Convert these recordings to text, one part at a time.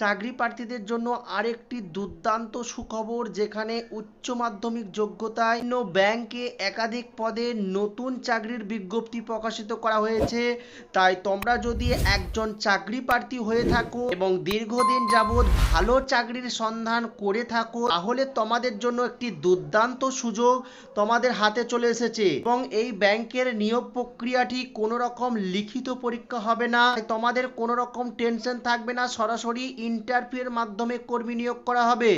চাকরি প্রার্থীদের জন্য আরেকটি দুর্দান্ত সুখবর, যেখানে উচ্চ মাধ্যমিক যোগ্যতায় ব্যাংকে একাধিক পদে নতুন চাকরির বিজ্ঞপ্তি প্রকাশিত করা হয়েছে। তাই তোমরা যদি একজন চাকরি প্রার্থী হয়ে থাকো এবং দীর্ঘদিন যাবৎ ভালো চাকরির সন্ধান করে থাকো, তাহলে তোমাদের জন্য একটি দুর্দান্ত সুযোগ তোমাদের হাতে চলে এসেছে এবং এই ব্যাংকের নিয়োগ প্রক্রিয়াটি কোনো রকম লিখিত পরীক্ষা হবে না। তোমাদের কোনো রকম টেনশন থাকবে না, সরাসরি ইন্টারভিউয়ের মাধ্যমে কর্মী নিয়োগ করা হবে।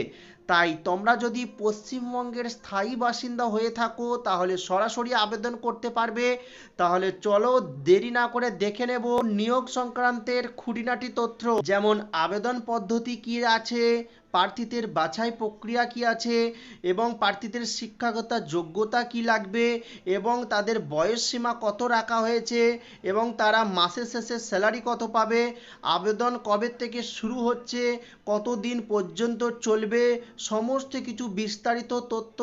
তাই তোমরা যদি পশ্চিমবঙ্গের স্থায়ী বাসিন্দা হয়ে থাকো, তাহলে সরাসরি আবেদন করতে পারবে। তাহলে চলো দেরি না করে দেখে নেব নিয়োগ সংক্রান্তের খুঁটিনাটি তথ্য। যেমন আবেদন পদ্ধতি কি আছে প্রার্থীদের বাছাই প্রক্রিয়া কি আছে এবং প্রার্থীদের শিক্ষাগত যোগ্যতা কি লাগবে এবং তাদের বয়স সীমা কত রাখা হয়েছে এবং তারা মাসের শেষে স্যালারি কত পাবে, আবেদন কবে থেকে শুরু হচ্ছে, কতদিন পর্যন্ত চলবে, সমস্ত কিছু বিস্তারিত তথ্য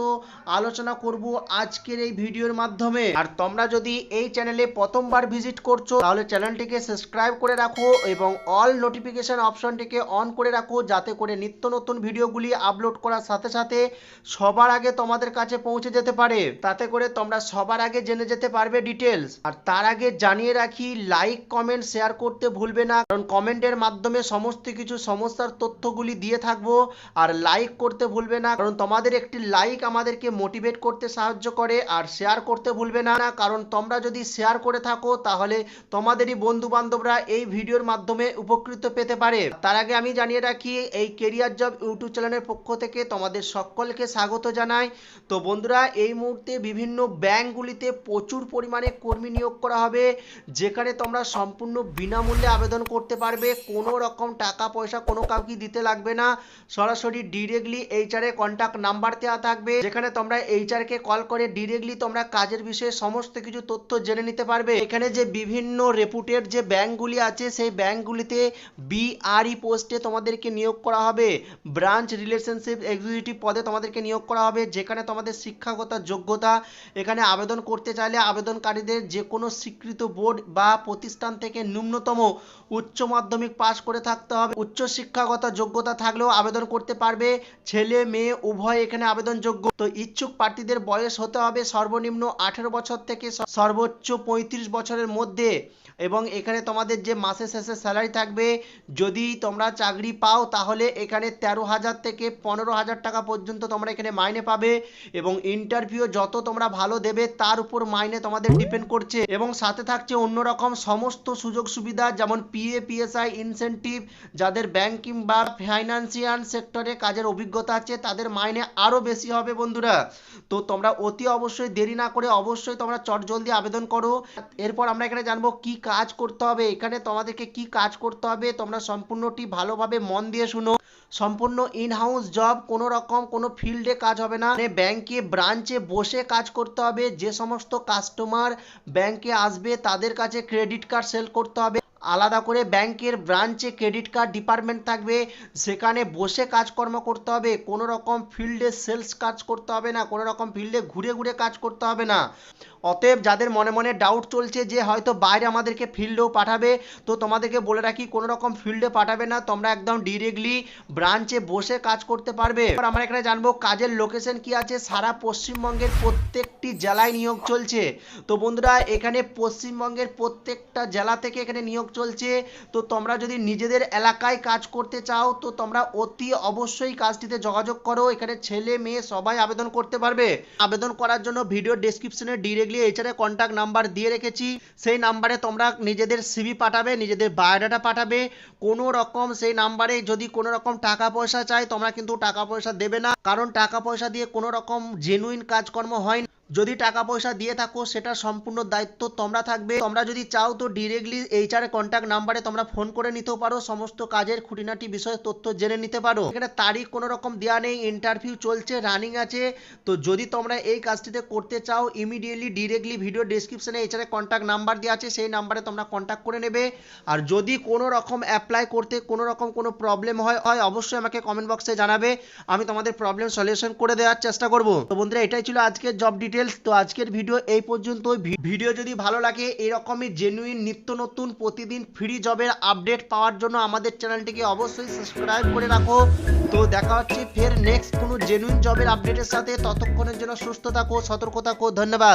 আলোচনা করব আজকের এই ভিডিওর মাধ্যমে। আর তোমরা যদি এই চ্যানেলে প্রথমবার ভিজিট করছ, তাহলে চ্যানেলটিকে সাবস্ক্রাইব করে রাখো এবং অল নোটিফিকেশন অপশনটিকে অন করে রাখো, যাতে করে নিত্য নতুন ভিডিওগুলি আপলোড করার সাথে সাথে সবার আগে তোমাদের কাছে পৌঁছে যেতে পারে। তাতে করে তোমরা সবার আগে জেনে যেতে পারবে ডিটেলস আর তার আগে জানিয়ে রাখি লাইক কমেন্ট শেয়ার করতে ভুলবে না। কারণ কমেন্টের মাধ্যমে সমস্ত কিছু সমস্যার তথ্যগুলি দিয়ে থাকব। আর লাইক করতে ভুলবে না। কারণ তোমাদের একটি লাইক আমাদেরকে মোটিভেট করতে সাহায্য করে। আর শেয়ার করতে ভুলবে না। না কারণ তোমরা যদি শেয়ার করে থাকো, তাহলে তোমাদেরই বন্ধু বান্ধবরা এই ভিডিওর মাধ্যমে উপকৃত পেতে পারে। তার আগে আমি জানিয়ে রাখি, এই কেরিয়ার জব ইউটিউব চ্যানেলের পক্ষ থেকে তোমাদের সকলকে স্বাগত জানাই। তো বন্ধুরা, এই মুহূর্তে বিভিন্ন ব্যাংকগুলিতে প্রচুর পরিমাণে কর্মী নিয়োগ করা হবে, যেখানে তোমরা সম্পূর্ণ বিনামূল্যে আবেদন করতে পারবে। কোনো রকম টাকা পয়সা কোনো কাউকে দিতে লাগবে না। সরাসরি ডিরেক্টলি এইচআরে কন্ট্যাক্ট নাম্বার দেওয়া থাকবে, যেখানে তোমরা এইচআরকে কল করে ডিরেক্টলি তোমরা কাজের বিষয়ে সমস্ত কিছু তথ্য জেনে নিতে পারবে। এখানে যে বিভিন্ন রেপুটেড যে ব্যাংকগুলি আছে, সেই ব্যাংকগুলিতে বিআরই পোস্টে তোমাদেরকে নিয়োগ করা হবে। ব্রাঞ্চ রিলেশনশিপ এক্সিকিউটিভ পদে তোমাদেরকে নিয়োগ করা হবে, যেখানে তোমাদের শিক্ষাগত যোগ্যতা, এখানে আবেদন করতে চাইলে আবেদনকারীদের যে কোনো স্বীকৃত বোর্ড বা প্রতিষ্ঠান থেকে ন্যূনতম উচ্চ মাধ্যমিক পাশ করে থাকতে হবে। উচ্চ শিক্ষাগত যোগ্যতা থাকলেও আবেদন করতে পারবে। ছেলে, মেয়ে, উভয় এখানে আবেদনযোগ্য। তো ইচ্ছুক প্রার্থীদের বয়স হতে হবে সর্বনিম্ন আঠেরো বছর থেকে সর্বোচ্চ পঁয়ত্রিশ বছরের মধ্যে। এবং এখানে তোমাদের যে মাসের শেষে স্যালারি থাকবে, যদি তোমরা চাকরি পাও তাহলে এখানে তেরো হাজার থেকে পনেরো হাজার টাকা পর্যন্ত তোমরা এখানে মাইনে পাবে এবং ইন্টারভিউ যত তোমরা ভালো দেবে তার উপর মাইনে তোমাদের ডিপেন্ড করছে এবং সাথে থাকছে অন্যরকম সমস্ত সুযোগ সুবিধা যেমন পিএ পিএসআই ইনসেনটিভ যাদের ব্যাংকিং বা ফাইন্যান্সিয়াল সেক্টরে কাজের অভিজ্ঞতা আছে তাদের মাইনে আরও বেশি হবে বন্ধুরা। তো তোমরা অতি অবশ্যই দেরি না করে অবশ্যই তোমরা চটজলদি আবেদন করো। এরপর আমরা এখানে জানব কি কাজ করতে হবে। এখানে তোমাদেরকে কি কাজ করতে হবে? তোমরা সম্পূর্ণটি ভালোভাবে মন দিয়ে শুনো। সম্পূর্ণ ইন হাউস জব কোনো রকম কোনো ফিল্ডে কাজ হবে না। মানে ব্যাংকে ব্রাঞ্চে বসে কাজ করতে হবে, যে সমস্ত কাস্টমার ব্যাংকে আসবে, তাদের কাছে ক্রেডিট কার্ড সেল করতে হবে। আলাদা করে ব্যাংকের ব্রাঞ্চে ক্রেডিট কার্ড ডিপার্টমেন্ট থাকবে, সেখানে বসে কাজকর্ম করতে হবে, কোনো রকম ফিল্ডে সেলস কাজ করতে হবে না, কোনো রকম ফিল্ডে ঘুরে ঘুরে কাজ করতে হবে না। অতএব যাদের মনে মনে ডাউট চলছে যে হয়তো বাইরে আমাদেরকে ফিল্ডেও পাঠাবে, তো তোমাদেরকে বলে রাখি, কোনো রকম ফিল্ডে পাঠাবে না, তোমরা একদম ডিরেক্টলি ব্রাঞ্চে বসে কাজ করতে পারবে। আমরা এখানে জানব কাজের লোকেশন কি আছে, সারা পশ্চিমবঙ্গের প্রত্যেকটি জেলায় নিয়োগ চলছে। তো বন্ধুরা, এখানে পশ্চিমবঙ্গের প্রত্যেকটা জেলা থেকে এখানে নিয়োগ চলছে, তো তোমরা যদি নিজেদের এলাকায় কাজ করতে চাও, তো তোমরা অতি অবশ্যই কাজটিতে যোগাযোগ করো। এখানে ছেলে, মেয়ে সবাই আবেদন করতে পারবে। আবেদন করার জন্য ভিডিও ডেসক্রিপশনে ডিরেক্টলি এইচআরে কন্ট্যাক্ট নাম্বার দিয়ে রেখেছি। সেই নাম্বারে তোমরা নিজেদের সিভি পাঠাবে, নিজেদের বায়োডাটা পাঠাবে। কোনো রকম সেই নাম্বারে যদি কোনো রকম টাকা পয়সা চাই তোমরা কিন্তু টাকা পয়সা দেবে না। কারণ টাকা পয়সা দিয়ে কোনো রকম জেনুইন কাজকর্ম হয় যদি টাকা পয়সা দিয়ে থাকো, সেটা সম্পূর্ণ দায়িত্ব তোমরা থাকবে। তোমরা যদি চাও তো ডিরেক্টলি এইচআর কন্ট্যাক্ট নাম্বারে তোমরা ফোন করে নিতেও পারো। সমস্ত কাজের খুঁটিনাটি বিষয়ে তথ্য জেনে নিতে পারো। এখানে তারিখ কোনো রকম দেওয়া নেই ইন্টারভিউ চলছে রানিং আছে। তো যদি তোমরা এই কাজটিতে করতে চাও ইমিডিয়েটলি ডিরেক্টলি ভিডিও ডেসক্রিপশনে এইচআর কন্ট্যাক্ট নাম্বার দেওয়া আছে, সেই নাম্বারে তোমরা কন্ট্যাক্ট করে নেবে। আর যদি কোনো রকম অ্যাপ্লাই করতে কোনো রকম কোনো প্রবলেম হয় হয় অবশ্যই আমাকে কমেন্ট বক্সে জানাবে। আমি তোমাদের প্রবলেম সলিউশন করে দেওয়ার চেষ্টা করব। তো বন্ধুরা, এটাই ছিল আজকের জব ডিটেল ডিটেলস তো আজকের ভিডিও এই পর্যন্ত ভিডিও যদি ভালো লাগে, এরকমই জেনুইন নিত্য নতুন, প্রতিদিন ফ্রি জবের আপডেট পাওয়ার জন্য আমাদের চ্যানেলটিকে অবশ্যই সাবস্ক্রাইব করে রাখো। তো দেখা হচ্ছে ফের নেক্সট কোনো জেনুইন জবের আপডেটের সাথে। ততক্ষণের জন্য সুস্থ থাকো, সতর্ক থাকো। ধন্যবাদ।